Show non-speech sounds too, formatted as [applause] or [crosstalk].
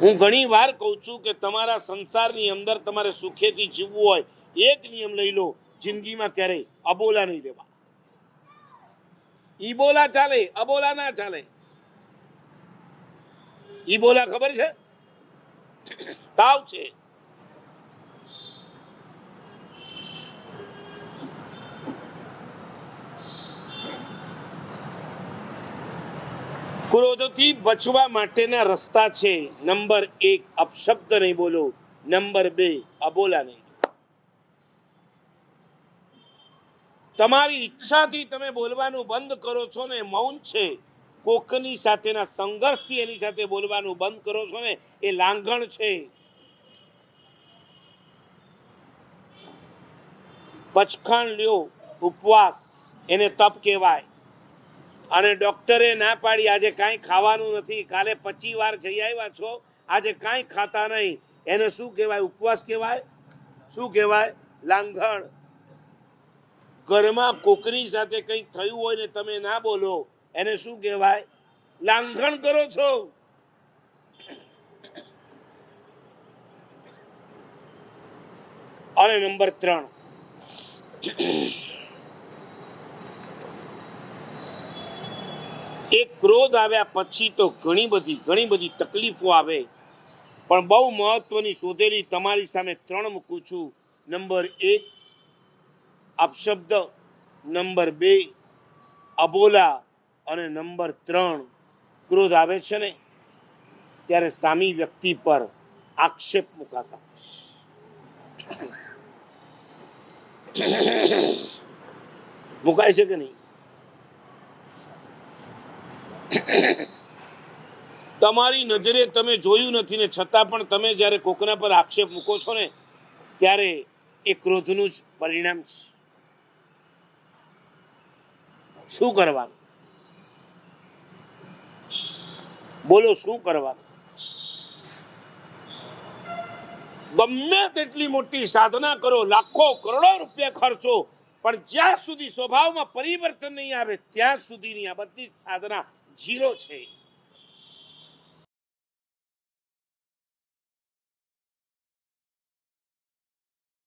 હું ઘણી વાર કહું છું કે તમારા સંસારની અંદર તમારે સુખેથી જીવવું હોય, એક નિયમ લઈ લો, જિંદગીમાં ક્યારેય અબોલા નહીં લેવા ઈબોલા ચાલે, અબોલા ના ચાલે. ઈબોલા ખબર છે? તાવ છે. ક્રોધથી બચવા માટેના રસ્તા છે. નંબર એક અપશબ્દ નહીં બોલો. નંબર બે અબોલા નહીં. તમારી ઈચ્છાથી તમે બોલવાનું બંધ કરો છો ને મૌન છે. કોકની સાથેના સંઘર્ષથી એની સાથે બોલવાનું બંધ કરો છો ને, એ લાંઘણ છે. પચખાણ લ્યો, ઉપવાસ, એને તપ કહેવાય. અને ડોક્ટરે ના પાડી, આજે કાંઈ ખાવાનું નથી, કાલે પચી વાર જઈ આવ્યા છો, આજે કાંઈ ખાતા નહીં. એને શું કહેવાય? ઉપવાસ કહેવાય? શું કહેવાય? લાંઘણ. ઘરમાં કોકરી સાથે કંઈક થયું હોય ને તમે ના બોલો, એને શું કહેવાય? લાંઘણ કરો છો. અને નંબર ત્રણ. ક્રોધ આવ્યા પછી તો ઘણી બધી ઘણી બધી તકલીફો આવે. પણ બહુ મહત્વની શોધેલી તમારી સામે ત્રણ મૂકું છું. નંબર એક, અપશબ્દ. નંબર બે, અબોલા. અને નંબર ત્રણ, ક્રોધ આવે છે ને, ત્યારે સામી વ્યક્તિ પર આક્ષેપ મુકાતા [coughs] મુકાય છે કે નહીં? તમારી નજરે તમે જોયું નથી ને છતાં પણ તમે જ્યારે કોકના પર આક્ષેપ મૂકો છો ને, ત્યારે એ ક્રોધનું જ પરિણામ છે. શું કરવાનું? બોલો, શું કરવાનું? ગમે તેટલી મોટી સાધના કરો, લાખો, કરોડો રૂપિયા ખર્ચો, પણ જ્યાં સુધી સ્વભાવમાં પરિવર્તન નહીં આવે, ત્યાં સુધીની આ બધી સાધના જીરો છે.